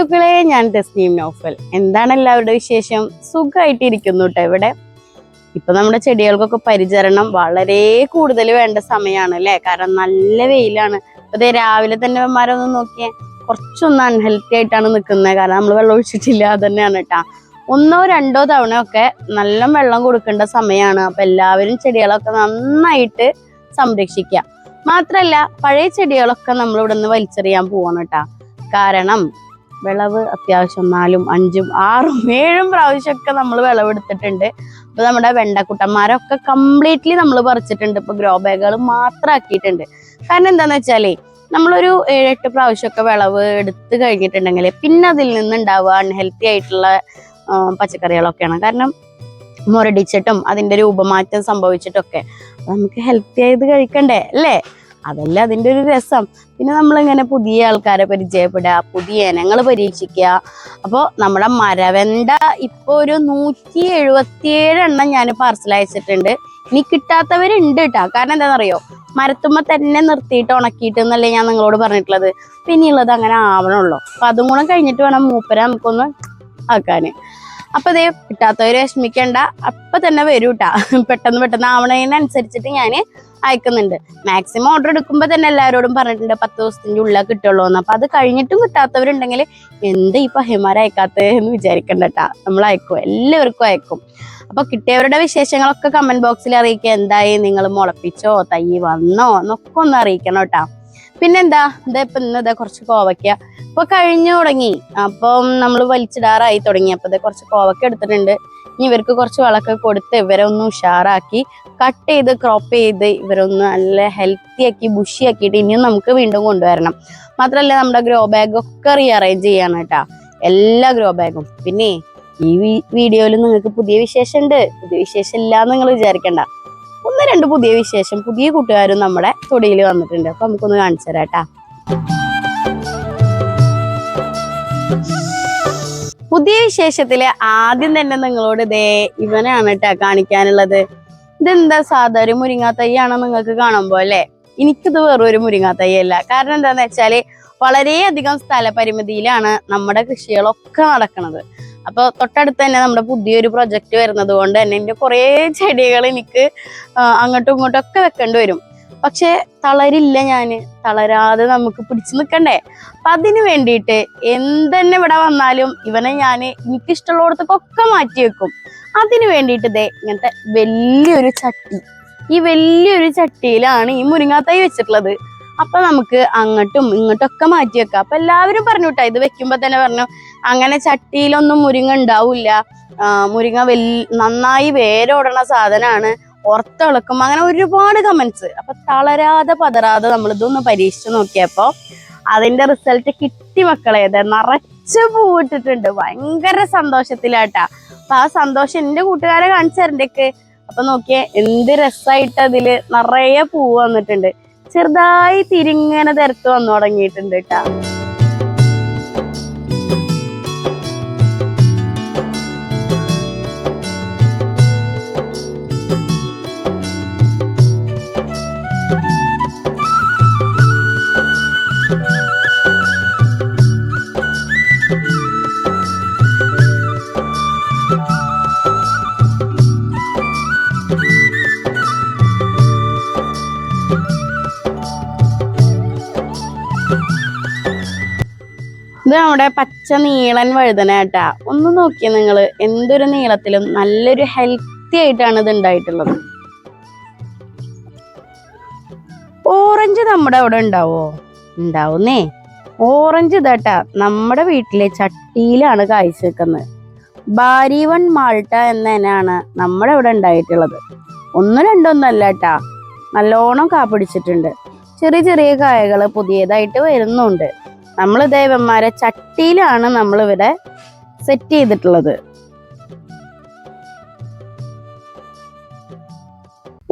സുഹൃത്തുക്കളെ ഞാൻ തസ്നീം നോഫൽ. എന്താണ് എല്ലാവരുടെ വിശേഷം? സുഖമായിട്ടിരിക്കുന്നു കേട്ടോ ഇവിടെ. ഇപ്പൊ നമ്മുടെ ചെടികൾക്കൊക്കെ പരിചരണം വളരെ കൂടുതൽ വേണ്ട സമയമാണ് അല്ലേ കാരണം നല്ല വെയിലാണ്. അതെ രാവിലെ തന്നെ ഒന്ന് നോക്കിയേ. കുറച്ചൊന്ന് അൺഹെൽത്തി ആയിട്ടാണ് നിൽക്കുന്നത്. കാരണം നമ്മൾ വെള്ളം ഒഴിച്ചിട്ടില്ല അത് തന്നെയാണ് കേട്ടാ ഒന്നോ രണ്ടോ തവണ ഒക്കെ നല്ല വെള്ളം കൊടുക്കേണ്ട സമയമാണ് അപ്പൊ എല്ലാവരും ചെടികളൊക്കെ നന്നായിട്ട് സംരക്ഷിക്കുക മാത്രല്ല പഴയ ചെടികളൊക്കെ നമ്മൾ ഇവിടെ നിന്ന് വലിച്ചെറിയാൻ പോവാണ് കേട്ടാ കാരണം വിളവ് അത്യാവശ്യം നാലും അഞ്ചും ആറും ഏഴും പ്രാവശ്യമൊക്കെ നമ്മൾ വിളവെടുത്തിട്ടുണ്ട്. അപ്പൊ നമ്മുടെ വെണ്ടക്കുട്ടന്മാരൊക്കെ കംപ്ലീറ്റ്ലി നമ്മൾ പറിച്ചിട്ടുണ്ട്. ഇപ്പൊ ഗ്രോ ബാഗുകൾ മാത്രം ആക്കിയിട്ടുണ്ട് കാരണം എന്താന്ന് വെച്ചാലേ നമ്മളൊരു ഏഴെട്ട് പ്രാവശ്യമൊക്കെ വിളവ് എടുത്ത് കഴിഞ്ഞിട്ടുണ്ടെങ്കിൽ പിന്നെ അതിൽ നിന്നുണ്ടാവുക അൺഹെൽത്തി ആയിട്ടുള്ള പച്ചക്കറികളൊക്കെയാണ്. കാരണം മുരടിച്ചിട്ടും അതിന്റെ രൂപമാറ്റം സംഭവിച്ചിട്ടൊക്കെ നമുക്ക് ഹെൽത്തി ആയത് കഴിക്കണ്ടേ അല്ലേ? അതല്ല അതിന്റെ ഒരു രസം. പിന്നെ നമ്മളിങ്ങനെ പുതിയ ആൾക്കാരെ പരിചയപ്പെടുക പുതിയ ഇനങ്ങൾ പരീക്ഷിക്കുക. അപ്പോൾ നമ്മുടെ മരവെണ്ട ഇപ്പോൾ ഒരു നൂറ്റി എഴുപത്തിയേഴ് എണ്ണം ഞാൻ പാർസൽ അയച്ചിട്ടുണ്ട്. ഇനി കിട്ടാത്തവരുണ്ട് കേട്ടോ കാരണം എന്താണെന്നറിയോ? മരത്തുമ്പോൾ തന്നെ നിർത്തിയിട്ട് ഉണക്കിയിട്ട് എന്നല്ലേ ഞാൻ നിങ്ങളോട് പറഞ്ഞിട്ടുള്ളത്. പിന്നെയുള്ളത് അങ്ങനെ ആവണുള്ളൂ. അപ്പം അതും കൂടെ കഴിഞ്ഞിട്ട് വേണം മൂപ്പര നമുക്കൊന്ന് ആക്കാൻ. അപ്പം അതേ കിട്ടാത്തവർ വിഷമിക്കണ്ട. അപ്പം തന്നെ വരൂട്ടാ പെട്ടെന്ന് പെട്ടെന്ന് ആവണതിനനുസരിച്ചിട്ട് ഞാൻ അയക്കുന്നുണ്ട്. മാക്സിമം ഓർഡർ എടുക്കുമ്പോൾ തന്നെ എല്ലാവരോടും പറഞ്ഞിട്ടുണ്ട് പത്ത് ദിവസത്തിന്റെ ഉള്ളിൽ കിട്ടുള്ളൂ എന്ന്. അപ്പൊ അത് കഴിഞ്ഞിട്ടും കിട്ടാത്തവരുണ്ടെങ്കിൽ എന്താ ഈ പഹയന്മാർ അയക്കാത്തത് എന്ന് വിചാരിക്കണ്ട കേട്ടോ നമ്മൾ അയക്കും എല്ലാവർക്കും അയക്കും. അപ്പൊ കിട്ടിയവരുടെ വിശേഷങ്ങളൊക്കെ കമന്റ് ബോക്സിൽ അറിയിക്കുക. എന്തായി? നിങ്ങൾ മുളപ്പിച്ചോ? തൈ വന്നോ? എന്നൊക്കെ ഒന്ന് അറിയിക്കണം കേട്ടാ പിന്നെന്താ? ഇതാ ഇപ്പൊ ഇന്ന് ഇതാ കുറച്ച് കോവയ്ക്ക. ഇപ്പൊ കഴിഞ്ഞു തുടങ്ങി. അപ്പം നമ്മൾ വലിച്ചിടാറായി തുടങ്ങി. അപ്പൊ ഇതാ കുറച്ച് കോവക്ക എടുത്തിട്ടുണ്ട്. ഇനി ഇവർക്ക് കുറച്ച് വളമൊക്കെ കൊടുത്ത് ഇവരെ ഒന്ന് ഉഷാറാക്കി കട്ട് ചെയ്ത് ക്രോപ്പ് ചെയ്ത് ഇവരൊന്ന് നല്ല ഹെൽത്തി ആക്കി ബുഷി ആക്കിയിട്ട് ഇനിയും നമുക്ക് വീണ്ടും കൊണ്ടുവരണം. മാത്രമല്ല നമ്മുടെ ഗ്രോ ബാഗ് ഒക്കെ റീഅറേഞ്ച് ചെയ്യാണ് കേട്ടാ. എല്ലാ ഗ്രോ ബാഗും പിന്നെ ഈ വീഡിയോയിൽ നിങ്ങൾക്ക് പുതിയ വിശേഷം ഉണ്ട് പുതിയ വിശേഷം ഇല്ല എന്ന് നിങ്ങൾ വിചാരിക്കണ്ട. ഒന്ന് രണ്ട് പുതിയ വിശേഷം പുതിയ കൂട്ടുകാരും നമ്മുടെ തൊടിയിൽ വന്നിട്ടുണ്ട്. അപ്പൊ നമുക്കൊന്ന് കാണിച്ചു തരാം കേട്ടാ. പുതിയ വിശേഷത്തിൽ ആദ്യം തന്നെ നിങ്ങളോട് ഇതേ ഇവനാണ് കേട്ടാ കാണിക്കാനുള്ളത്. ഇതെന്താ സാധാ ഒരു മുരിങ്ങാ തൈയാണോ നിങ്ങൾക്ക് കാണുമ്പോ അല്ലെ? എനിക്കിത് വെറും ഒരു മുരിങ്ങാ തൈയല്ല കാരണം എന്താന്ന് വെച്ചാൽ വളരെയധികം സ്ഥലപരിമിതിയിലാണ് നമ്മുടെ കൃഷികളൊക്കെ നടക്കുന്നത് അപ്പോൾ തൊട്ടടുത്ത് തന്നെ നമ്മുടെ പുതിയൊരു പ്രൊജക്റ്റ് വരുന്നത് കൊണ്ട് തന്നെ എന്റെ കുറേ ചെടികൾ എനിക്ക് അങ്ങോട്ടും ഇങ്ങോട്ടും ഒക്കെ വെക്കേണ്ടി വരും. പക്ഷെ തളരില്ല ഞാൻ തളരാതെ നമുക്ക് പിടിച്ചു നിൽക്കണ്ടേ? അപ്പൊ അതിന് വേണ്ടിയിട്ട് എന്തെന്നെ ഇവിടെ വന്നാലും ഇവനെ ഞാൻ എനിക്കിഷ്ടമുള്ളിടത്തൊക്കെ മാറ്റി വെക്കും. അതിന് വേണ്ടിയിട്ട് ദേ ഇങ്ങനത്തെ വലിയൊരു ചട്ടി. ഈ വലിയൊരു ചട്ടിയിലാണ് ഈ മുരിങ്ങാത്തൈ വെച്ചിട്ടുള്ളത്. അപ്പൊ നമുക്ക് അങ്ങോട്ടും ഇങ്ങോട്ടും ഒക്കെ മാറ്റി വെക്കാം. അപ്പൊ എല്ലാവരും പറഞ്ഞു കേട്ടോ ഇത് വെക്കുമ്പോ തന്നെ പറഞ്ഞു അങ്ങനെ ചട്ടിയിലൊന്നും മുരിങ്ങ ഉണ്ടാവില്ല. മുരിങ്ങ വെൽ നന്നായി വേരോടണ സാധനമാണ് ഒർത്തിളക്കും അങ്ങനെ ഒരുപാട് കമന്റ്സ് അപ്പൊ തളരാതെ പതറാതെ നമ്മൾ ഇതൊന്ന് പരീക്ഷിച്ചു നോക്കിയപ്പോ അതിന്റെ റിസൾട്ട് കിട്ടി മക്കളെ. നിറച്ച് പൂവിട്ടിട്ടുണ്ട് ഭയങ്കര സന്തോഷത്തിലാട്ടാ. അപ്പൊ ആ സന്തോഷം എന്റെ കൂട്ടുകാരെ കാണിച്ചു തരണ്ടേക്ക് അപ്പൊ നോക്കിയേ എന്ത് രസമായിട്ട് അതിൽ നിറയെ പൂവ് വന്നിട്ടുണ്ട്. ചെറുതായി തിരിങ്ങനെ തിരത്ത് വന്നു തുടങ്ങിയിട്ടുണ്ട് കേട്ടാ ഇത് നമ്മുടെ പച്ച നീളൻ വഴുതന കേട്ടാ ഒന്ന് നോക്കിയേ നിങ്ങൾ എന്തൊരു നീളത്തിലും നല്ലൊരു ഹെൽത്തി ആയിട്ടാണ് ഇത് ഉണ്ടായിട്ടുള്ളത്. ഓറഞ്ച് നമ്മുടെ അവിടെ ഉണ്ടാവോ? ഉണ്ടാവുന്നേ. ഓറഞ്ച് ഇതാട്ടാ നമ്മുടെ വീട്ടിലെ ചട്ടിയിലാണ് കാഴ്ച വെക്കുന്നത് ബാരിവൺ മാൾട്ട എന്നതിനാണ് നമ്മുടെ ഇവിടെ ഉണ്ടായിട്ടുള്ളത്. ഒന്നും രണ്ടൊന്നും അല്ല കേട്ടാ നല്ലോണം കാപ്പിടിച്ചിട്ടുണ്ട്. ചെറിയ ചെറിയ കായകൾ പുതിയതായിട്ട് വരുന്നുണ്ട്. നമ്മൾ ദേവന്മാരെ ചട്ടിയിലാണ് നമ്മൾ ഇവിടെ സെറ്റ് ചെയ്തിട്ടുള്ളത്.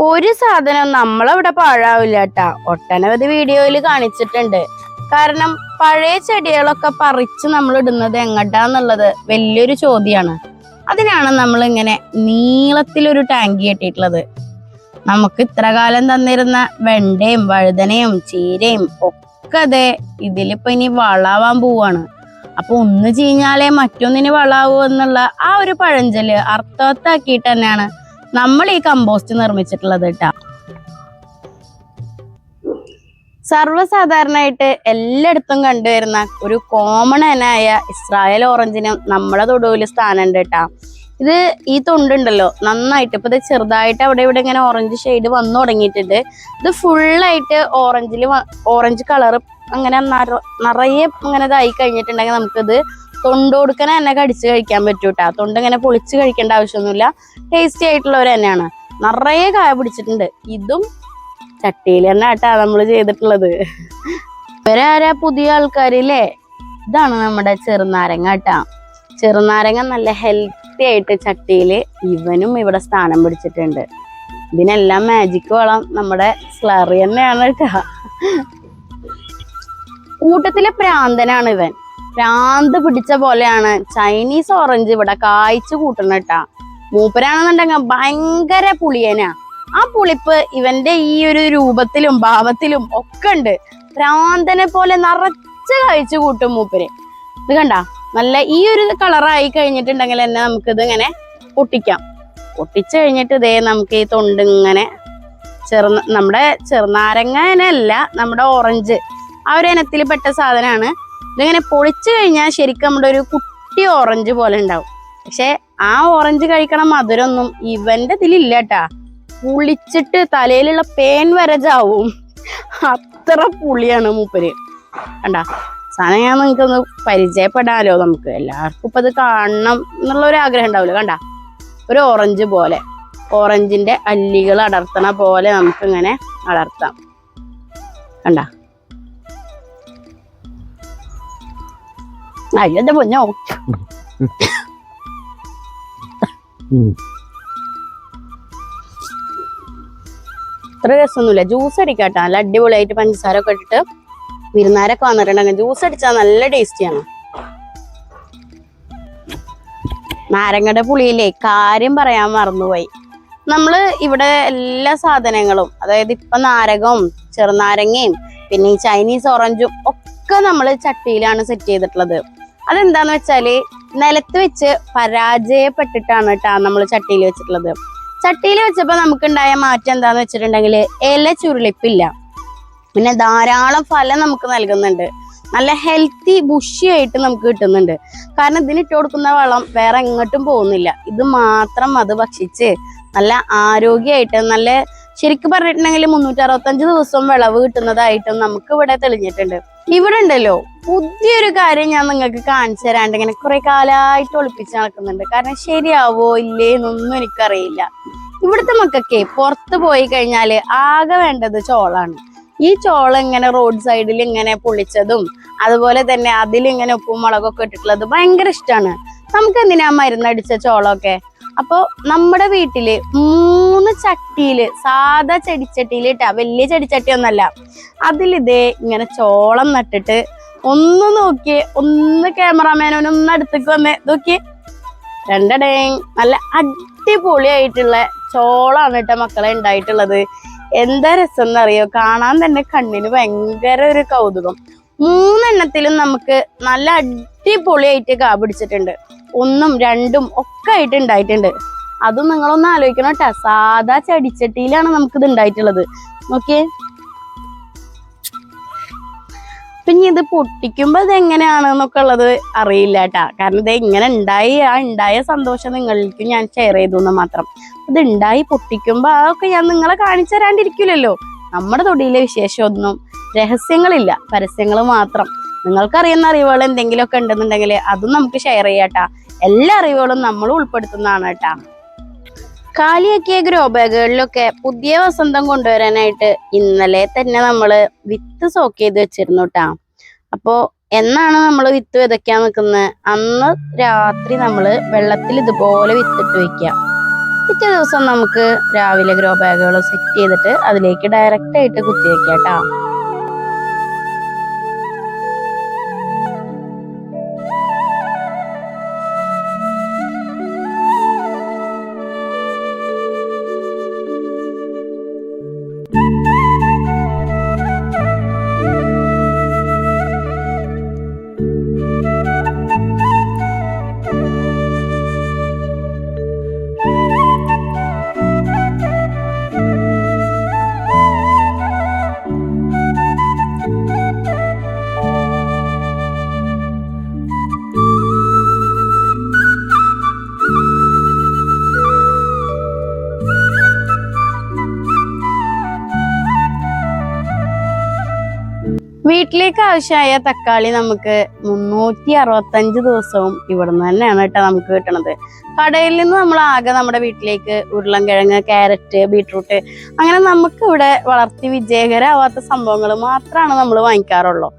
ഒരു സാധനം നമ്മളവിടെ പാഴാവില്ല കേട്ടാ ഒട്ടനവധി വീഡിയോയിൽ കാണിച്ചിട്ടുണ്ട്. കാരണം പഴയ ചെടികളൊക്കെ പറിച്ച് നമ്മൾ ഇടുന്നത് എങ്ങട്ടാന്നുള്ളത് വലിയൊരു ചോദ്യമാണ് അതിനാണ് നമ്മൾ ഇങ്ങനെ നീളത്തിലൊരു ടാങ്കി കെട്ടിയിട്ടുള്ളത്. നമുക്ക് ഇത്ര കാലം തന്നിരുന്ന വെണ്ടയും വഴുതനയും ചീരയും ഒക്കെ അതെ. ഇതിലിപ്പോ ഇനി വളാവാൻ പോവാണ്. അപ്പൊ ഒന്ന് ചീഞ്ഞാലേ മറ്റൊന്നിന് വളാവൂ എന്നുള്ള ആ ഒരു പഴഞ്ചൽ അർത്ഥവത്താക്കിയിട്ട് തന്നെയാണ് നമ്മൾ ഈ കമ്പോസ്റ്റ് നിർമ്മിച്ചിട്ടുള്ളത് കേട്ടാ സർവസാധാരണയായിട്ട് എല്ലായിടത്തും കണ്ടുവരുന്ന ഒരു കോമൺ ഇനായ ഇസ്രായേൽ ഓറഞ്ചിനും നമ്മളെ തൊടുവിൽ സ്ഥാനമുണ്ട് കേട്ടാ ഇത് ഈ തൊണ്ടുണ്ടല്ലോ നന്നായിട്ട്. ഇപ്പൊ ഇത് ചെറുതായിട്ട് അവിടെ ഇവിടെ ഇങ്ങനെ ഓറഞ്ച് ഷെയ്ഡ് വന്നു തുടങ്ങിയിട്ടുണ്ട്. ഇത് ഫുള്ളായിട്ട് ഓറഞ്ചിൽ ഓറഞ്ച് കളർ അങ്ങനെ നിറയെ ഇങ്ങനെ ഇതായി കഴിഞ്ഞിട്ടുണ്ടെങ്കിൽ നമുക്കിത് തൊണ്ട് കൊടുക്കണ തന്നെ കടിച്ച് കഴിക്കാൻ പറ്റൂ കേട്ടോ തൊണ്ട് ഇങ്ങനെ പൊളിച്ച് കഴിക്കേണ്ട ആവശ്യമൊന്നുമില്ല. ടേസ്റ്റി ആയിട്ടുള്ളവർ തന്നെയാണ്. നിറയെ കായ പിടിച്ചിട്ടുണ്ട്. ഇതും ചട്ടിയിൽ തന്നെ കേട്ടാ നമ്മൾ ചെയ്തിട്ടുള്ളത്. ഇവരാരാ പുതിയ ആൾക്കാരില്ലേ ഇതാണ് നമ്മുടെ ചെറുനാരങ്ങ കേട്ടാ ചെറുനാരങ്ങ നല്ല ഹെൽത്തി ആയിട്ട് ചട്ടിയിൽ ഇവനും ഇവിടെ സ്ഥാനം പിടിച്ചിട്ടുണ്ട്. ഇതിനെല്ലാം മാജിക് വളം നമ്മുടെ സ്ലറി തന്നെയാണ് കേട്ടോ. കൂട്ടത്തിലെ പ്രാന്തനാണ് ഇവൻ. പ്രാന്ത് പിടിച്ച പോലെയാണ് ചൈനീസ് ഓറഞ്ച് ഇവിടെ കായ്ച്ചു കൂട്ടണ കേട്ടാ. മൂപ്പരാണെന്നുണ്ടെങ്കിൽ ഭയങ്കര പുളിയനാ. ആ പുളിപ്പ് ഇവന്റെ ഈ ഒരു രൂപത്തിലും ഭാവത്തിലും ഒക്കെ ഉണ്ട്. പ്രാന്തനെ പോലെ നിറച്ച് കഴിച്ചു കൂട്ടും മൂപ്പര്. ഇത് കണ്ട? നല്ല ഈ ഒരു കളറായി കഴിഞ്ഞിട്ടുണ്ടെങ്കിൽ തന്നെ നമുക്കിത് ഇങ്ങനെ പൊട്ടിക്കാം. പൊട്ടിച്ചു കഴിഞ്ഞിട്ട് ഇതേ നമുക്ക് ഈ തൊണ്ട് ഇങ്ങനെ ചെറു നമ്മുടെ ചെറുനാരങ്ങ ഇനല്ല നമ്മുടെ ഓറഞ്ച്. ആ ഒരു ഇനത്തിൽ പെട്ട സാധനമാണ്. ഇതിങ്ങനെ പൊളിച്ചു കഴിഞ്ഞാൽ ശരിക്കും നമ്മുടെ ഒരു കുട്ടി ഓറഞ്ച് പോലെ ഉണ്ടാവും. പക്ഷെ ആ ഓറഞ്ച് കഴിക്കണ മധുരമൊന്നും ഇവന്റെ ഇതിലില്ല കേട്ടാ. പുളിച്ചിട്ട് തലയിലുള്ള പേൻ വരജാവും അത്ര പുളിയാണ് മൂപ്പര്. കണ്ട? സാധനം ഞാൻ നിങ്ങൾക്ക് ഒന്ന് പരിചയപ്പെടാലോ നമുക്ക്. എല്ലാവർക്കും ഇപ്പൊ ഇത് കാണണം എന്നുള്ള ഒരു ആഗ്രഹം ഉണ്ടാവില്ല കണ്ട? ഒരു ഓറഞ്ച് പോലെ. ഓറഞ്ചിന്റെ അല്ലികൾ അടർത്തണ പോലെ നമുക്ക് ഇങ്ങനെ അടർത്താം. കണ്ട? അയ്യോ എന്റെ പൊന്നോ. അത്ര രസമൊന്നുമില്ല. ജ്യൂസ് അടിക്കാട്ടോ. നല്ല അടിപൊളിയായിട്ട് പഞ്ചസാര ഒക്കെ ഇട്ടിട്ട് വിരുന്നാരൊക്കെ വന്നിട്ടുണ്ടെങ്കിൽ ജ്യൂസ് അടിച്ചാൽ നല്ല ടേസ്റ്റിയാണ് നാരങ്ങയുടെ പുളിയില്ലേ? കാര്യം പറയാൻ മറന്നുപോയി. നമ്മൾ ഇവിടെ എല്ലാ സാധനങ്ങളും അതായത് ഇപ്പൊ നാരകവും ചെറുനാരങ്ങയും പിന്നെ ഈ ചൈനീസ് ഓറഞ്ചും ഒക്കെ നമ്മൾ ചട്ടിയിലാണ് സെറ്റ് ചെയ്തിട്ടുള്ളത്. അതെന്താന്ന് വെച്ചാൽ നിലത്ത് വെച്ച് പരാജയപ്പെട്ടിട്ടാണ് കേട്ടാ നമ്മൾ ചട്ടിയിൽ വെച്ചിട്ടുള്ളത്. ചട്ടിയിൽ വെച്ചപ്പോ നമുക്കുണ്ടായ മാറ്റം എന്താന്ന് വെച്ചിട്ടുണ്ടെങ്കിൽ ഇല ചുരുളിപ്പില്ല. പിന്നെ ധാരാളം ഫലം നമുക്ക് നൽകുന്നുണ്ട്. നല്ല ഹെൽത്തി ബുഷി ആയിട്ട് നമുക്ക് കിട്ടുന്നുണ്ട്. കാരണം ഇതിനിട്ട് കൊടുക്കുന്ന വളം വേറെ എങ്ങോട്ടും പോകുന്നില്ല. ഇത് മാത്രം അത് ഭക്ഷിച്ച് നല്ല ആരോഗ്യമായിട്ട് നല്ല ശരിക്കും പറഞ്ഞിട്ടുണ്ടെങ്കിൽ മുന്നൂറ്റി അറുപത്തഞ്ച് ദിവസം വിളവ് കിട്ടുന്നതായിട്ടും നമുക്ക് ഇവിടെ തെളിഞ്ഞിട്ടുണ്ട്. ഇവിടെ ഉണ്ടല്ലോ പുതിയൊരു കാര്യം ഞാൻ നിങ്ങൾക്ക് കാണിച്ചു തരാണ്ട് ഇങ്ങനെ കുറെ കാലമായിട്ട് ഒളിപ്പിച്ച് നടക്കുന്നുണ്ട്. കാരണം ശരിയാവോ ഇല്ലേ എന്നൊന്നും എനിക്കറിയില്ല. ഇവിടുത്തെ മക്കൾക്കേ പുറത്ത് പോയി കഴിഞ്ഞാൽ ആകെ വേണ്ടത് ചോളാണ്. ഈ ചോള ഇങ്ങനെ റോഡ് സൈഡിൽ ഇങ്ങനെ പൊളിച്ചതും അതുപോലെ തന്നെ അതിലിങ്ങനെ ഉപ്പും മുളകൊക്കെ ഇട്ടിട്ടുള്ളത് ഭയങ്കര ഇഷ്ടമാണ് നമുക്ക് എന്തിനാ മരുന്നടിച്ച ചോളമൊക്കെ? അപ്പോൾ നമ്മുടെ വീട്ടിൽ മൂന്ന് ചട്ടിയിൽ സാധാ ചെടിച്ചട്ടിയിൽ ഇട്ടാ വലിയ ചെടിച്ചട്ടി ഒന്നല്ല അതിലിതേ ഇങ്ങനെ ചോളം നട്ടിട്ട് ഒന്ന് നോക്കി ഒന്ന് ക്യാമറാമാനൊന്ന് അടുത്തേക്ക് വന്നേ നോക്കി. രണ്ടടേ നല്ല അടിപൊളിയായിട്ടുള്ള ചോളാണ് കേട്ടോ മക്കളെ ഉണ്ടായിട്ടുള്ളത്. എന്താ രസം എന്നറിയോ കാണാൻ തന്നെ കണ്ണിന് ഭയങ്കര ഒരു കൗതുകം. മൂന്നെണ്ണത്തിലും നമുക്ക് നല്ല അടിപൊളിയായിട്ട് കാ പിടിച്ചിട്ടുണ്ട്. ഒന്നും രണ്ടും ഒക്കെ ആയിട്ട് ഉണ്ടായിട്ടുണ്ട് അതും നിങ്ങളൊന്ന് ആലോചിക്കണം കേട്ടോ സാധാ നമുക്ക് നമുക്കിത് ഉണ്ടായിട്ടുള്ളത് നോക്കിയേ. പിന്നെ ഇത് പൊട്ടിക്കുമ്പോ ഇത് എങ്ങനെയാണെന്നൊക്കെ ഉള്ളത് അറിയില്ല കേട്ടാ കാരണം ഇത് എങ്ങനെ ഉണ്ടായി ആ ഉണ്ടായ സന്തോഷം നിങ്ങൾക്ക് ഞാൻ ഷെയർ ചെയ്തു എന്ന് മാത്രം. ഇത് ഉണ്ടായി പൊട്ടിക്കുമ്പോ അതൊക്കെ ഞാൻ നിങ്ങളെ കാണിച്ചു തരാണ്ടിരിക്കില്ലല്ലോ നമ്മുടെ തൊടിയിലെ വിശേഷമൊന്നും രഹസ്യങ്ങളില്ല പരസ്യങ്ങൾ മാത്രം. നിങ്ങൾക്കറിയുന്ന അറിവുകൾ എന്തെങ്കിലുമൊക്കെ ഉണ്ടെന്നുണ്ടെങ്കിൽ അതും നമുക്ക് ഷെയർ ചെയ്യാട്ടാ എല്ലാ അറിവുകളും നമ്മൾ ഉൾപ്പെടുത്തുന്നതാണ് കേട്ടാ. കാലിയാക്കിയ ഗ്രോ ബാഗുകളിലൊക്കെ പുതിയ വസന്തം കൊണ്ടുവരാനായിട്ട് ഇന്നലെ തന്നെ നമ്മൾ വിത്ത് സോക്ക് ചെയ്ത് വെച്ചിരുന്നു കേട്ടാ. അപ്പോൾ എന്നാണ് നമ്മൾ വിത്ത് വിതയ്ക്കാൻ നിൽക്കുന്നത്? അന്ന് രാത്രി നമ്മൾ വെള്ളത്തിൽ ഇതുപോലെ വിത്തിട്ട് വെക്കുക. പിറ്റേ ദിവസം നമുക്ക് രാവിലെ ഗ്രോ ബാഗുകൾ സെറ്റ് ചെയ്തിട്ട് അതിലേക്ക് ഡയറക്റ്റ് ആയിട്ട് കുത്തി വെക്കാം കേട്ടാ വീട്ടിലേക്ക് ആവശ്യമായ തക്കാളി നമുക്ക് മുന്നൂറ്റി അറുപത്തഞ്ച് ദിവസവും ഇവിടുന്ന് തന്നെയാണ് കേട്ടോ നമുക്ക് കിട്ടണത്. കടയിൽ നിന്ന് നമ്മൾ ആകെ നമ്മുടെ വീട്ടിലേക്ക് ഉരുളൻകിഴങ്ങ് ക്യാരറ്റ് ബീട്രൂട്ട് അങ്ങനെ നമുക്ക് ഇവിടെ വളർത്തി വിജയകരമാവാത്ത സംഭവങ്ങൾ മാത്രമാണ് നമ്മൾ വാങ്ങിക്കാറുള്ളൂ.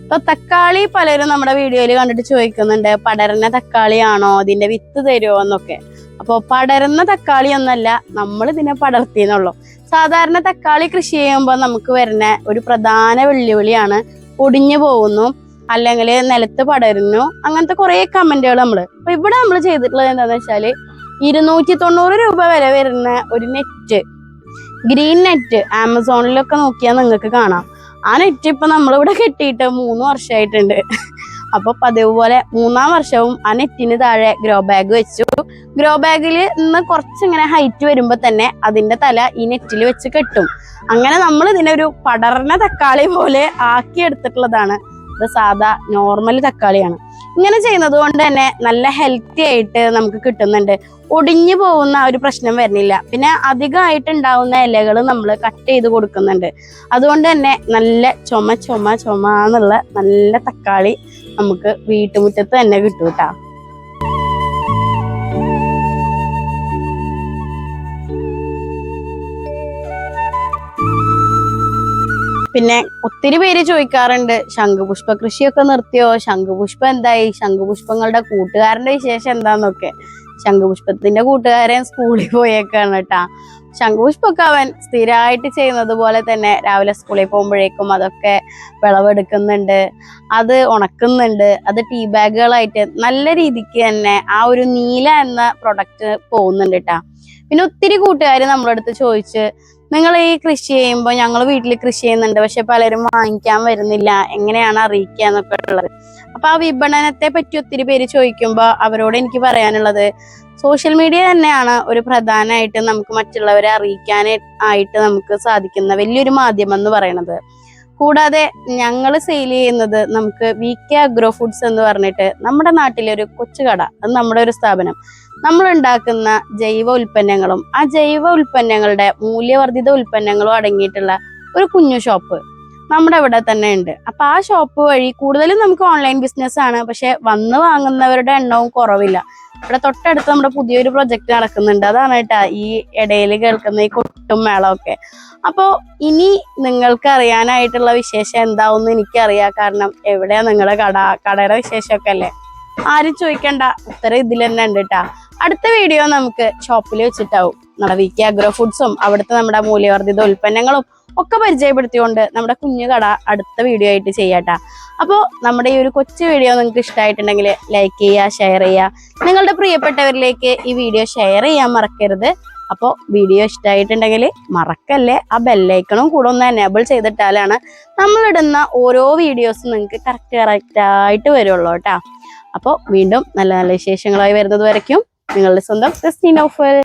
ഇപ്പൊ തക്കാളി പലരും നമ്മുടെ വീഡിയോയിൽ കണ്ടിട്ട് ചോദിക്കുന്നുണ്ട് പടരുന്ന തക്കാളിയാണോ? അതിന്റെ വിത്ത് തരുമോ എന്നൊക്കെ. അപ്പോൾ പടരുന്ന തക്കാളി ഒന്നല്ല നമ്മൾ ഇതിനെ പടർത്തിയെന്നുള്ളൂ. സാധാരണ തക്കാളി കൃഷി ചെയ്യുമ്പോൾ നമുക്ക് വരുന്ന ഒരു പ്രധാന വെല്ലുവിളിയാണ് ഒടിഞ്ഞു പോകുന്നു അല്ലെങ്കിൽ നിലത്ത് പടരുന്നു അങ്ങനത്തെ കുറേ കമന്റുകൾ നമ്മൾ അപ്പൊ ഇവിടെ നമ്മൾ ചെയ്തിട്ടുള്ളത് എന്താണെന്ന് വെച്ചാൽ ഇരുന്നൂറ്റി തൊണ്ണൂറ് രൂപ വരെ വരുന്ന ഒരു നെറ്റ് ഗ്രീൻ നെറ്റ് ആമസോണിലൊക്കെ നോക്കിയാൽ നിങ്ങൾക്ക് കാണാം. ആ നെറ്റ് ഇപ്പൊ നമ്മളിവിടെ കെട്ടിയിട്ട് മൂന്ന് വർഷമായിട്ടുണ്ട് അപ്പൊ അതേപോലെ പോലെ മൂന്നാം വർഷവും ആ നെറ്റിന് താഴെ ഗ്രോ ബാഗ് വെച്ചു. ഗ്രോ ബാഗിൽ നിന്ന് കുറച്ചിങ്ങനെ ഹൈറ്റ് വരുമ്പോൾ തന്നെ അതിന്റെ തല ഈ നെറ്റിൽ വെച്ച് കെട്ടും. അങ്ങനെ നമ്മൾ ഇതിനെ ഒരു പടർന്ന തക്കാളി പോലെ ആക്കി എടുത്തിട്ടുള്ളതാണ് ഇത് സാധാ നോർമൽ തക്കാളിയാണ്. ഇങ്ങനെ ചെയ്യുന്നത് കൊണ്ട് തന്നെ നല്ല ഹെൽത്തി ആയിട്ട് നമുക്ക് കിട്ടുന്നുണ്ട്. ഒടിഞ്ഞു പോകുന്ന ഒരു പ്രശ്നം വരുന്നില്ല. പിന്നെ അധികമായിട്ട് ഉണ്ടാവുന്ന ഇലകൾ നമ്മൾ കട്ട് ചെയ്ത് കൊടുക്കുന്നുണ്ട്. അതുകൊണ്ട് തന്നെ നല്ല ചുമ ചുമ ചുമ എന്നുള്ള നല്ല തക്കാളി നമുക്ക് വീട്ടുമുറ്റത്ത് തന്നെ കിട്ടും കേട്ടോ പിന്നെ ഒത്തിരി പേര് ചോദിക്കാറുണ്ട് ശംഖുപുഷ്പ കൃഷിയൊക്കെ നിർത്തിയോ? ശംഖുപുഷ്പം എന്തായി? ശംഖുപുഷ്പങ്ങളുടെ കൂട്ടുകാരന്റെ വിശേഷം എന്താന്നൊക്കെ. ശംഖുപുഷ്പത്തിന്റെ കൂട്ടുകാരൻ സ്കൂളിൽ പോയേക്കാണ് കേട്ടാ. ശംഖുപുഷ്പമൊക്കെ അവൻ സ്ഥിരമായിട്ട് ചെയ്യുന്നത് പോലെ തന്നെ രാവിലെ സ്കൂളിൽ പോകുമ്പോഴേക്കും അതൊക്കെ വിളവെടുക്കുന്നുണ്ട് അത് ഉണക്കുന്നുണ്ട് അത് ടീ ബാഗുകളായിട്ട് നല്ല രീതിക്ക് തന്നെ ആ ഒരു നീല എന്ന പ്രൊഡക്റ്റ് പോകുന്നുണ്ട് കേട്ടാ. പിന്നെ ഒത്തിരി കൂട്ടുകാർ നമ്മളടുത്ത് ചോദിച്ച് നിങ്ങൾ ഈ കൃഷി ചെയ്യുമ്പോൾ ഞങ്ങൾ വീട്ടിൽ കൃഷി ചെയ്യുന്നുണ്ട് പക്ഷെ പലരും വാങ്ങിക്കാൻ വരുന്നില്ല. എങ്ങനെയാണ് അറിയിക്കുക എന്നൊക്കെ ഉള്ളത്. അപ്പൊ ആ വിപണനത്തെ പറ്റി ഒത്തിരി പേര് ചോദിക്കുമ്പോൾ അവരോട് എനിക്ക് പറയാനുള്ളത് സോഷ്യൽ മീഡിയ തന്നെയാണ് ഒരു പ്രധാനമായിട്ട് നമുക്ക് മറ്റുള്ളവരെ അറിയിക്കാൻ ആയിട്ട് നമുക്ക് സാധിക്കുന്ന വലിയൊരു മാധ്യമം എന്ന് പറയുന്നത് കൂടാതെ ഞങ്ങൾ സെയിൽ ചെയ്യുന്നത് നമുക്ക് വി കെ അഗ്രോ ഫുഡ്സ് എന്ന് പറഞ്ഞിട്ട് നമ്മുടെ നാട്ടിലെ ഒരു കൊച്ചു കട അത് നമ്മുടെ ഒരു സ്ഥാപനം. നമ്മൾ ഉണ്ടാക്കുന്ന ജൈവ ഉൽപ്പന്നങ്ങളും ആ ജൈവ ഉൽപ്പന്നങ്ങളുടെ മൂല്യവർദ്ധിത ഉൽപ്പന്നങ്ങളും അടങ്ങിയിട്ടുള്ള ഒരു കുഞ്ഞു ഷോപ്പ് നമ്മുടെ ഇവിടെ തന്നെ ഉണ്ട്. അപ്പൊ ആ ഷോപ്പ് വഴി കൂടുതലും നമുക്ക് ഓൺലൈൻ ബിസിനസ് ആണ്. പക്ഷെ വന്ന് വാങ്ങുന്നവരുടെ എണ്ണവും കുറവില്ല. ഇവിടെ തൊട്ടടുത്ത് നമ്മുടെ പുതിയൊരു പ്രൊജക്ട് നടക്കുന്നുണ്ട്. അതാണ് കേട്ടാ ഈ ഇടയിൽ കേൾക്കുന്ന ഈ കൊട്ടും മേളമൊക്കെ. അപ്പോൾ ഇനി നിങ്ങൾക്ക് അറിയാനായിട്ടുള്ള വിശേഷം എന്താവും എനിക്കറിയാം. കാരണം എവിടെയാ നിങ്ങളുടെ കട കടയുടെ വിശേഷമൊക്കെ അല്ലേ? ആരും ചോദിക്കണ്ട. ഉത്തരം ഇതിൽ തന്നെ ഉണ്ട് കേട്ടാ. അടുത്ത വീഡിയോ നമുക്ക് ഷോപ്പിൽ വെച്ചിട്ടാവും. നമ്മുടെ വി കെ അഗ്രോ ഫുഡ്സും അവിടുത്തെ നമ്മുടെ മൂല്യവർദ്ധിത ഉൽപ്പന്നങ്ങളും ഒക്കെ പരിചയപ്പെടുത്തിക്കൊണ്ട് നമ്മുടെ കുഞ്ഞു കട അടുത്ത വീഡിയോ ആയിട്ട് ചെയ്യാട്ടാ. അപ്പോൾ നമ്മുടെ ഈ ഒരു കൊച്ചു വീഡിയോ നിങ്ങൾക്ക് ഇഷ്ടമായിട്ടുണ്ടെങ്കിൽ ലൈക്ക് ചെയ്യുക ഷെയർ ചെയ്യുക. നിങ്ങളുടെ പ്രിയപ്പെട്ടവരിലേക്ക് ഈ വീഡിയോ ഷെയർ ചെയ്യാൻ മറക്കരുത്. അപ്പോൾ വീഡിയോ ഇഷ്ടമായിട്ടുണ്ടെങ്കിൽ മറക്കല്ലേ? ആ ബെല്ലൈക്കണും കൂടെ ഒന്ന് എനേബിൾ ചെയ്തിട്ടാലാണ് നമ്മളിടുന്ന ഓരോ വീഡിയോസും നിങ്ങൾക്ക് കറക്റ്റ് കറക്റ്റായിട്ട് വരുള്ളൂ കേട്ടോ. അപ്പോൾ വീണ്ടും നല്ല നല്ല വിശേഷങ്ങളായി വരുന്നത് വരയ്ക്കും. നിങ്ങളുടെ സ്വന്തം ക്രിസ്റ്റീൻ ഓഫൽ